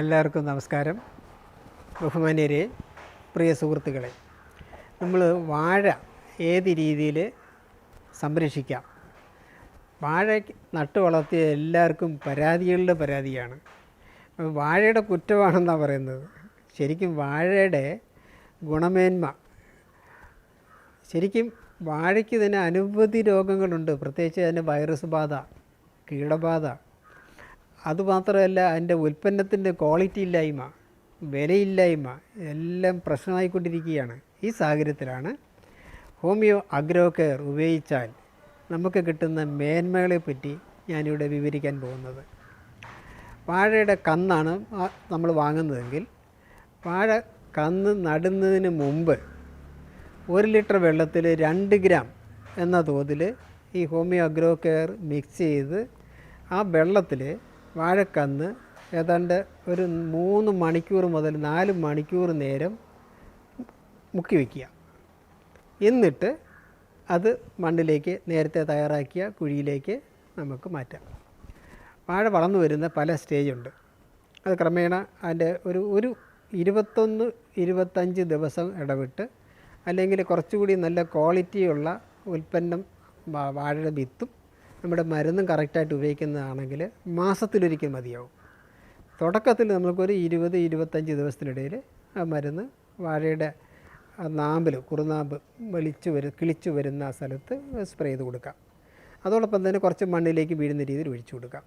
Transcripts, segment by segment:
എല്ലാവർക്കും നമസ്കാരം. ബഹുമാന്യരെ പ്രിയ സുഹൃത്തുക്കളെ നമ്മൾ വാഴ ഏത് രീതിയിൽ സംരക്ഷിക്കാം? വാഴ നട്ടു വളർത്തിയ എല്ലാവർക്കും പരാതികളുടെ പരാതിയാണ്. വാഴയുടെ കുറ്റമാണെന്നാണ് പറയുന്നത്. ശരിക്കും വാഴയുടെ ഗുണമേന്മ ശരിക്കും വാഴയ്ക്ക് തന്നെ അനവധി രോഗങ്ങളുണ്ട്. പ്രത്യേകിച്ച് അതിന് വൈറസ് ബാധ കീടബാധ അതുമാത്രമല്ല അതിന്റെ ഉൽപ്പന്നത്തിന്റെ ക്വാളിറ്റി ഇല്ലായ്മ വിലയില്ലായ്മ എല്ലാം പ്രശ്നമായിക്കൊണ്ടിരിക്കുകയാണ്. ഈ സാഹചര്യത്തിലാണ് ഹോമിയോ അഗ്രോ കെയർ ഉപയോഗിച്ചാൽ നമുക്ക് കിട്ടുന്ന മേന്മകളെ പറ്റി ഞാനിവിടെ വിവരിക്കാൻ പോകുന്നത്. വാഴയുടെ കന്നാണ് നമ്മൾ വാങ്ങുന്നതെങ്കിൽ വാഴ കന്ന് നടുന്നതിന് മുമ്പ് ഒരു ലിറ്റർ വെള്ളത്തിൽ രണ്ട് ഗ്രാം എന്ന തോതിൽ ഈ ഹോമിയോ അഗ്രോ കെയർ മിക്സ് ചെയ്ത് ആ വെള്ളത്തിൽ വാഴക്കന്ന് ഏതാണ്ട് ഒരു മൂന്ന് മണിക്കൂർ മുതൽ നാല് മണിക്കൂർ നേരം മുക്കി വയ്ക്കുക. എന്നിട്ട് അത് മണ്ണിലേക്ക് നേരത്തെ തയ്യാറാക്കിയ കുഴിയിലേക്ക് നമുക്ക് മാറ്റാം. വാഴ വളർന്നു വരുന്ന പല സ്റ്റേജുണ്ട് അത് ക്രമേണ അതിന്റെ ഒരു ഒരു ഇരുപത്തൊന്ന് ഇരുപത്തഞ്ച് ദിവസം ഇടവിട്ട് അല്ലെങ്കിൽ കുറച്ചുകൂടി നല്ല ക്വാളിറ്റിയുള്ള ഉൽപ്പന്നം വാഴയുടെ വിത്തും നമ്മുടെ മരുന്നും കറക്റ്റായിട്ട് ഉപയോഗിക്കുന്നതാണെങ്കിൽ മാസത്തിലൊരിക്കൽ മതിയാവും. തുടക്കത്തിൽ നമുക്കൊരു ഇരുപത് ഇരുപത്തഞ്ച് ദിവസത്തിനിടയിൽ ആ മരുന്ന് വാഴയുടെ നാമ്പിൽ കുറുനാമ്പ് വെളിച്ചു വരു കിളിച്ചു വരുന്ന ആ സ്ഥലത്ത് സ്പ്രേ ചെയ്ത് കൊടുക്കാം. അതോടൊപ്പം തന്നെ കുറച്ച് മണ്ണിലേക്ക് വീഴുന്ന രീതിയിൽ ഒഴിച്ചു കൊടുക്കാം.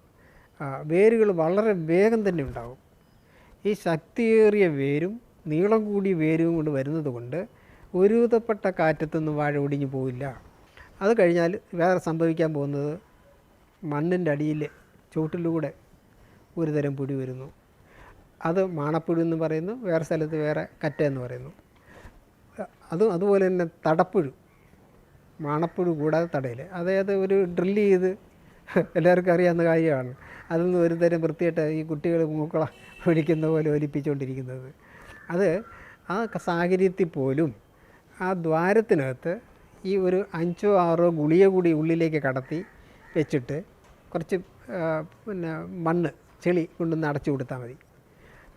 വേരുകൾ വളരെ വേഗം തന്നെ ഉണ്ടാകും ഈ ശക്തിയേറിയ വേരും നീളം കൂടിയ വേരും കൊണ്ട് വരുന്നത് കൊണ്ട് ഒരുവിധപ്പെട്ട കാറ്റത്തൊന്നും വാഴ ഒടിഞ്ഞു പോവില്ല. അത് കഴിഞ്ഞാൽ വേറെ സംഭവിക്കാൻ പോകുന്നത് മണ്ണിന്റെ അടിയിൽ ചുവട്ടിലൂടെ ഒരു തരം പുഴി വരുന്നു. അത് മാണപ്പുഴു എന്ന് പറയുന്നു വേറെ സ്ഥലത്ത് വേറെ കറ്റ എന്ന് പറയുന്നു. അതും അതുപോലെ തന്നെ തടപ്പുഴു മാണപ്പുഴു കൂടാതെ തടയിൽ അതായത് ഒരു ഡ്രില്ല് ചെയ്ത് എല്ലാവർക്കും അറിയാവുന്ന കാര്യമാണ്. അതൊന്നും ഒരു തരം വൃത്തിയായിട്ട് ഈ കുട്ടികൾ മൂക്കള ഒഴിക്കുന്ന പോലെ ഒലിപ്പിച്ചുകൊണ്ടിരിക്കുന്നത്. അത് ആ സാഹചര്യത്തിൽ പോലും ആ ദ്വാരത്തിനകത്ത് ഈ ഒരു അഞ്ചോ ആറോ ഗുളിക കൂടി ഉള്ളിലേക്ക് കടത്തി വെച്ചിട്ട് കുറച്ച് പിന്നെ മണ്ണ് ചെളി കൊണ്ടൊന്ന് അടച്ചു കൊടുത്താൽ മതി.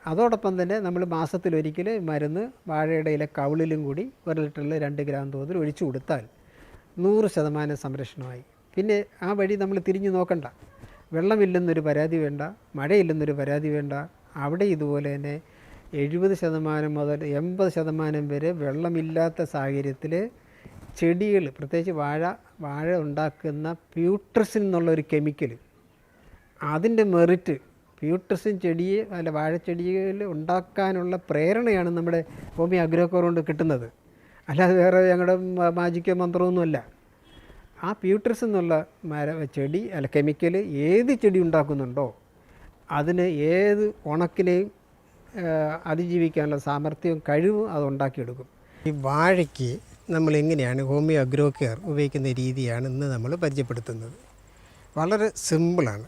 അതോടൊപ്പം തന്നെ നമ്മൾ മാസത്തിലൊരിക്കൽ മരുന്ന് വാഴയുടെ ഇല കവിളിലും കൂടി ഒരു ലിറ്ററിൽ രണ്ട് ഗ്രാം തോതിൽ ഒഴിച്ചു കൊടുത്താൽ നൂറ് ശതമാനം സംരക്ഷണമായി. പിന്നെ ആ വഴി നമ്മൾ തിരിഞ്ഞു നോക്കണ്ട. വെള്ളമില്ലെന്നൊരു പരാതി വേണ്ട മഴയില്ലെന്നൊരു പരാതി വേണ്ട. അവിടെ ഇതുപോലെ തന്നെ എഴുപത് ശതമാനം മുതൽ എൺപത് ശതമാനം വരെ വെള്ളമില്ലാത്ത സാഹചര്യത്തിൽ ചെടികൾ പ്രത്യേകിച്ച് വാഴ വാഴ ഉണ്ടാക്കുന്ന പ്യൂട്രസിൻ എന്നുള്ള ഒരു കെമിക്കൽ അതിന്റെ മെറിറ്റ് പ്യൂട്രസിൻ ചെടിയെ അല്ല വാഴച്ചെടിയിൽ ഉണ്ടാക്കാനുള്ള പ്രേരണയാണ് നമ്മുടെ ഭൂമി അഗ്രോക്കോർ കൊണ്ട് കിട്ടുന്നത്. അല്ലാതെ വേറെ ഞങ്ങളുടെ മാജിക്കോ മന്ത്രമൊന്നുമല്ല. ആ പ്യൂട്രസ് എന്നുള്ള മര ചെടി അല്ല കെമിക്കൽ ഏത് ചെടി ഉണ്ടാക്കുന്നുണ്ടോ അതിന് ഏത് ഉണക്കിനെയും അതിജീവിക്കാനുള്ള സാമർഥ്യവും കഴിവും അത് ഉണ്ടാക്കിയെടുക്കും. ഈ വാഴയ്ക്ക് നമ്മൾ എങ്ങനെയാണ് ഹോമിയോ അഗ്രോ കെയർ ഉപയോഗിക്കുന്ന രീതിയാണ് ഇന്ന് നമ്മൾ പരിചയപ്പെടുത്തുന്നത്. വളരെ സിമ്പിളാണ്.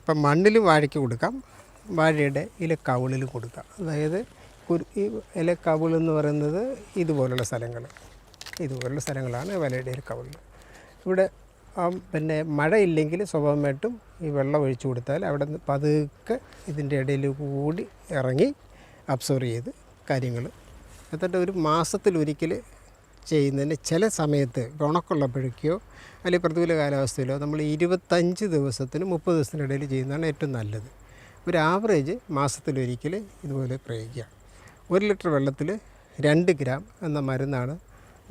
ഇപ്പം മണ്ണിലും വാഴയ്ക്ക് കൊടുക്കാം വാഴയുടെ ഇല കവിളിലും കൊടുക്കാം. അതായത് ഈ ഇല കവിളെന്ന് പറയുന്നത് ഇതുപോലുള്ള സ്ഥലങ്ങൾ ഇതുപോലുള്ള സ്ഥലങ്ങളാണ് വലയുടെ ഇല കവിളിൽ ഇവിടെ പിന്നെ മഴയില്ലെങ്കിൽ സ്വാഭാവികമായിട്ടും ഈ വെള്ളം ഒഴിച്ചു കൊടുത്താൽ അവിടെ നിന്ന് പതുക്കെ ഇതിന്റെ ഇടയിൽ കൂടി ഇറങ്ങി അബ്സോർവ് ചെയ്ത് കാര്യങ്ങൾ. എന്നിട്ട് ഒരു മാസത്തിലൊരിക്കൽ ചെയ്യുന്നതിന് ചില സമയത്ത് ഉണക്കുള്ളപ്പോഴേക്കോ അല്ലെങ്കിൽ പ്രതികൂല കാലാവസ്ഥയിലോ നമ്മൾ ഇരുപത്തഞ്ച് ദിവസത്തിന് മുപ്പത് ദിവസത്തിനിടയിൽ ചെയ്യുന്നതാണ് ഏറ്റവും നല്ലത്. ഒരു ആവറേജ് മാസത്തിലൊരിക്കൽ ഇതുപോലെ പ്രയോഗിക്കുക. ഒരു ലിറ്റർ വെള്ളത്തിൽ രണ്ട് ഗ്രാം എന്ന മരുന്നാണ്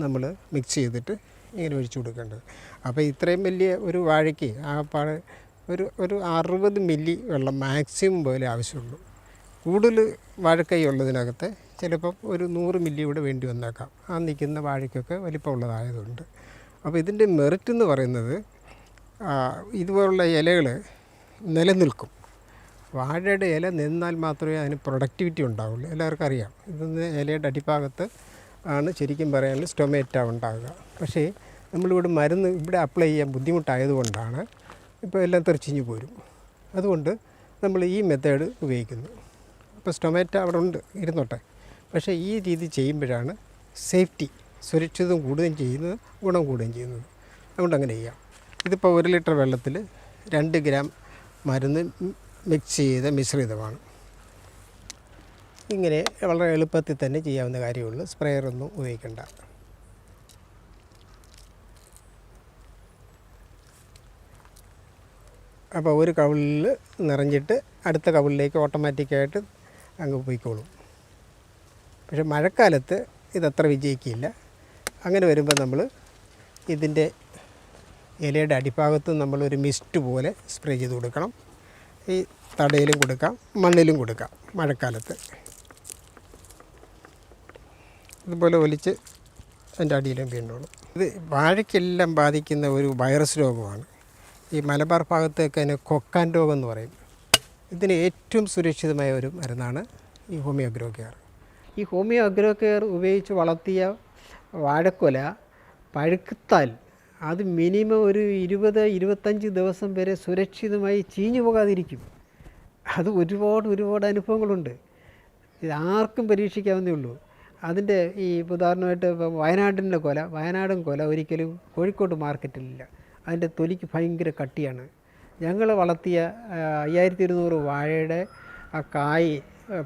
നമ്മൾ മിക്സ് ചെയ്തിട്ട് ഇങ്ങനെ ഒഴിച്ചു കൊടുക്കേണ്ടത്. അപ്പോൾ ഇത്രയും വലിയ ഒരു വാഴയ്ക്ക് ആ പാഴ ഒരു ഒരു അറുപത് മില്ലി വെള്ളം മാക്സിമം പോലെ ആവശ്യമുള്ളൂ. കൂടുതൽ വാഴക്കൈ ഉള്ളതിനകത്ത് ചിലപ്പം ഒരു നൂറ് മില്ലി കൂടെ വേണ്ടി വന്നേക്കാം. ആ നിൽക്കുന്ന വാഴയ്ക്കൊക്കെ വലിപ്പമുള്ളതായതുകൊണ്ട്. അപ്പോൾ ഇതിന്റെ മെറിറ്റ് എന്ന് പറയുന്നത് ഇതുപോലുള്ള ഇലകൾ നിലനിൽക്കും. വാഴയുടെ ഇല നിന്നാൽ മാത്രമേ അതിന് പ്രൊഡക്ടിവിറ്റി ഉണ്ടാവുള്ളൂ. എല്ലാവർക്കും അറിയാം. ഇത് ഇലയുടെ അടിഭാഗത്ത് ആണ് ശരിക്കും പറയാനുള്ള സ്റ്റൊമേറ്റ ഉണ്ടാകുക പക്ഷേ നമ്മളിവിടെ മരുന്ന് ഇവിടെ അപ്ലൈ ചെയ്യാൻ ബുദ്ധിമുട്ടായതുകൊണ്ടാണ് ഇപ്പോൾ എല്ലാം തെറിച്ചിഞ്ഞ് പോരും. അതുകൊണ്ട് നമ്മൾ ഈ മെത്തേഡ് ഉപയോഗിക്കുന്നു. അപ്പോൾ സ്റ്റൊമാറ്റോ അവിടെ ഉണ്ട് ഇരുന്നോട്ടെ. പക്ഷേ ഈ രീതി ചെയ്യുമ്പോഴാണ് സേഫ്റ്റി സുരക്ഷിതം കൂടുകയും ചെയ്യുന്നത് ഗുണം കൂടുകയും ചെയ്യുന്നത്. അതുകൊണ്ട് അങ്ങനെ ചെയ്യാം. ഇതിപ്പോൾ ഒരു ലിറ്റർ വെള്ളത്തിൽ രണ്ട് ഗ്രാം മരുന്ന് മിക്സ് ചെയ്ത മിശ്രിതമാണ്. ഇങ്ങനെ വളരെ എളുപ്പത്തിൽ തന്നെ ചെയ്യാവുന്ന കാര്യമുള്ളൂ സ്പ്രെയറൊന്നും ഉപയോഗിക്കേണ്ട. അപ്പോൾ ഒരു കവിളിൽ നിറഞ്ഞിട്ട് അടുത്ത കവിളിലേക്ക് ഓട്ടോമാറ്റിക്കായിട്ട് അങ്ങ് പോയിക്കോളും. പക്ഷെ മഴക്കാലത്ത് ഇതത്ര വിജയിക്കില്ല. അങ്ങനെ വരുമ്പോൾ നമ്മൾ ഇതിന്റെ ഇലയുടെ അടിഭാഗത്ത് നമ്മളൊരു മിസ്റ്റ് പോലെ സ്പ്രേ ചെയ്ത് കൊടുക്കണം. ഈ തടയിലും കൊടുക്കാം മണ്ണിലും കൊടുക്കാം മഴക്കാലത്ത്. ഇതുപോലെ ഒലിച്ച് അതിന്റെ അടിയിലും വീണ്ടോളും ഇത് വാഴയ്ക്കെല്ലാം ബാധിക്കുന്ന ഒരു വൈറസ് രോഗമാണ്. ഈ മലബാർ ഭാഗത്തൊക്കെ അതിന് കൊക്കാൻ രോഗം എന്ന് പറയും. ഇതിന് ഏറ്റവും സുരക്ഷിതമായ ഒരു മരുന്നാണ് ഈ ഹോമിയോ അഗ്രോ കെയർ. ഈ ഹോമിയോ അഗ്രോ കെയർ ഉപയോഗിച്ച് വളർത്തിയ വാഴക്കൊല പഴുക്കുത്താൽ അത് മിനിമം ഒരു ഇരുപത് ഇരുപത്തഞ്ച് ദിവസം വരെ സുരക്ഷിതമായി ചീഞ്ഞു പോകാതിരിക്കും. അത് ഒരുപാട് ഒരുപാട് അനുഭവങ്ങളുണ്ട്. ഇത് ആർക്കും പരീക്ഷിക്കാവുന്നേ ഉള്ളൂ. അതിന്റെ ഈ ഉദാഹരണമായിട്ട് വയനാടിന്റെ കൊല വയനാടൻ കൊല ഒരിക്കലും കോഴിക്കോട് മാർക്കറ്റിലില്ല. അതിന്റെ തൊലിക്ക് ഭയങ്കര കട്ടിയാണ്. ഞങ്ങൾ വളർത്തിയ അയ്യായിരത്തി ഇരുന്നൂറ് വാഴയുടെ ആ കായ്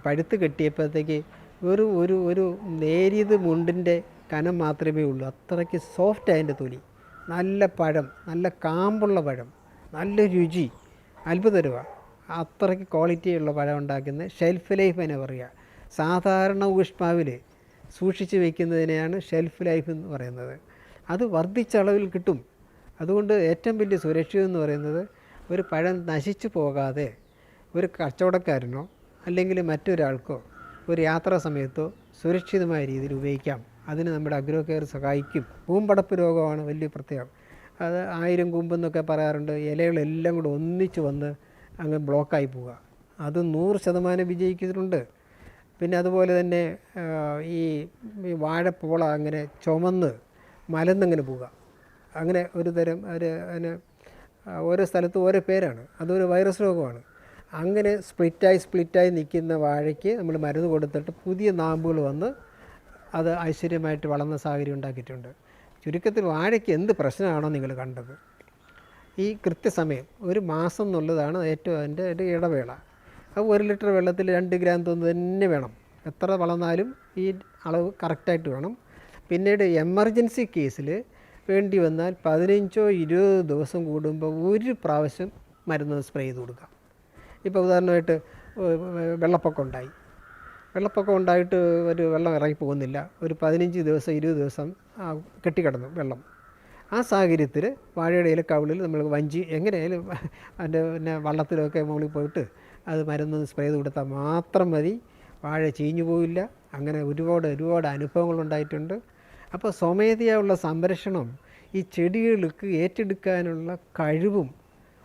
പഴുത്ത് കെട്ടിയപ്പോഴത്തേക്ക് ഒരു ഒരു ഒരു നേരിയത് മുണ്ടിന്റെ കനം മാത്രമേ ഉള്ളൂ. അത്രയ്ക്ക് സോഫ്റ്റ് അതിന്റെ തൊലി. നല്ല പഴം നല്ല കാമ്പുള്ള പഴം നല്ല രുചി അത്ഭുതരുവ. അത്രയ്ക്ക് ക്വാളിറ്റിയുള്ള പഴം ഉണ്ടാക്കുന്ന ഷെൽഫ് ലൈഫ് എന്ന് പറയുക. സാധാരണ ഊഷ്മാവിൽ സൂക്ഷിച്ച് വയ്ക്കുന്നതിനെയാണ് ഷെൽഫ് ലൈഫ് എന്ന് പറയുന്നത്. അത് വർദ്ധിച്ച അളവിൽ കിട്ടും. അതുകൊണ്ട് ഏറ്റവും വലിയ സുരക്ഷിതം എന്ന് പറയുന്നത് ഒരു പഴം നശിച്ചു പോകാതെ ഒരു കച്ചവടക്കാരനോ അല്ലെങ്കിൽ മറ്റൊരാൾക്കോ ഒരു യാത്രാ സമയത്തോ സുരക്ഷിതമായ രീതിയിൽ ഉപയോഗിക്കാം. അതിന് നമ്മുടെ അഗ്രോ കെയർ സഹായിക്കും. കൂമ്പടപ്പ് രോഗമാണ് വലിയ പ്രത്യേകം. അത് ആയിരം കൂമ്പെന്നൊക്കെ പറയാറുണ്ട്. ഇലകളെല്ലാം കൂടെ ഒന്നിച്ച് വന്ന് അങ്ങ് ബ്ലോക്കായി പോവുക. അത് നൂറ് ശതമാനം വിജയിക്കുന്നുണ്ട് പിന്നെ അതുപോലെ തന്നെ ഈ വാഴപ്പോള അങ്ങനെ ചുമന്ന് മലന്നങ്ങനെ പോവുക. അങ്ങനെ ഒരു തരം ഒരു അതിന് ഓരോ സ്ഥലത്ത് ഓരോ പേരാണ്. അതൊരു വൈറസ് രോഗമാണ്. അങ്ങനെ സ്പ്ലിറ്റായി സ്പ്ലിറ്റായി നിൽക്കുന്ന വാഴയ്ക്ക് നമ്മൾ മരുന്ന് കൊടുത്തിട്ട് പുതിയ നാമ്പുകൾ വന്ന് അത് ഐശ്വര്യമായിട്ട് വളർന്ന സാഹചര്യം ഉണ്ടാക്കിയിട്ടുണ്ട്. ചുരുക്കത്തിൽ വാഴയ്ക്ക് എന്ത് പ്രശ്നമാണോ നിങ്ങൾ കണ്ടത്? ഈ കൃത്യസമയം ഒരു മാസം എന്നുള്ളതാണ് ഏറ്റവും അതിന്റെ ഒരു ഇടവേള. അത് ഒരു ലിറ്റർ വെള്ളത്തിൽ രണ്ട് ഗ്രാം തൊന്ന് തന്നെ വേണം. എത്ര വളർന്നാലും ഈ അളവ് കറക്റ്റായിട്ട് വേണം. പിന്നീട് എമർജൻസി കേസിൽ വേണ്ടി വന്നാൽ പതിനഞ്ചോ ഇരുപതോ ദിവസം കൂടുമ്പോൾ ഒരു പ്രാവശ്യം മരുന്ന് സ്പ്രേ ചെയ്ത് കൊടുക്കാം. ഇപ്പോൾ ഉദാഹരണമായിട്ട് വെള്ളപ്പൊക്കം ഉണ്ടായി. വെള്ളപ്പൊക്കം ഉണ്ടായിട്ട് ഒരു വെള്ളം ഇറങ്ങി പോകുന്നില്ല. ഒരു പതിനഞ്ച് ദിവസം ഇരുപത് ദിവസം കെട്ടിക്കിടന്നു വെള്ളം. ആ സാഹചര്യത്തിൽ വാഴയുടെ ഇല കവിളിൽ നമ്മൾ വഞ്ചി എങ്ങനെയായാലും അതിന്റെ പിന്നെ വള്ളത്തിലൊക്കെ മുകളിൽ പോയിട്ട് അത് മരുന്ന് സ്പ്രേ ചെയ്ത് കൊടുത്താൽ മാത്രം മതി. വാഴ ചീഞ്ഞു പോയില്ല അങ്ങനെ ഒരുപാട് ഒരുപാട് അനുഭവങ്ങളുണ്ടായിട്ടുണ്ട് അപ്പോൾ സ്വമേധയുള്ള സംരക്ഷണം ഈ ചെടികൾക്ക് ഏറ്റെടുക്കാനുള്ള കഴിവും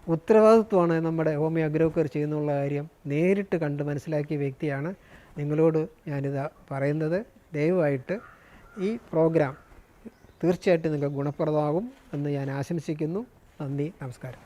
ഉത്തരവാദിത്വമാണ് നമ്മുടെ ഹോമിയോ അഗ്രോക്കർ ചെയ്യുന്നുള്ള കാര്യം നേരിട്ട് കണ്ട് മനസ്സിലാക്കിയ വ്യക്തിയാണ് നിങ്ങളോട് ഞാനിത് പറയുന്നത്. ദയവായിട്ട് ഈ പ്രോഗ്രാം തീർച്ചയായിട്ടും നിങ്ങൾക്ക് ഗുണപ്രദമാകും എന്ന് ഞാൻ ആശംസിക്കുന്നു. നന്ദി നമസ്കാരം.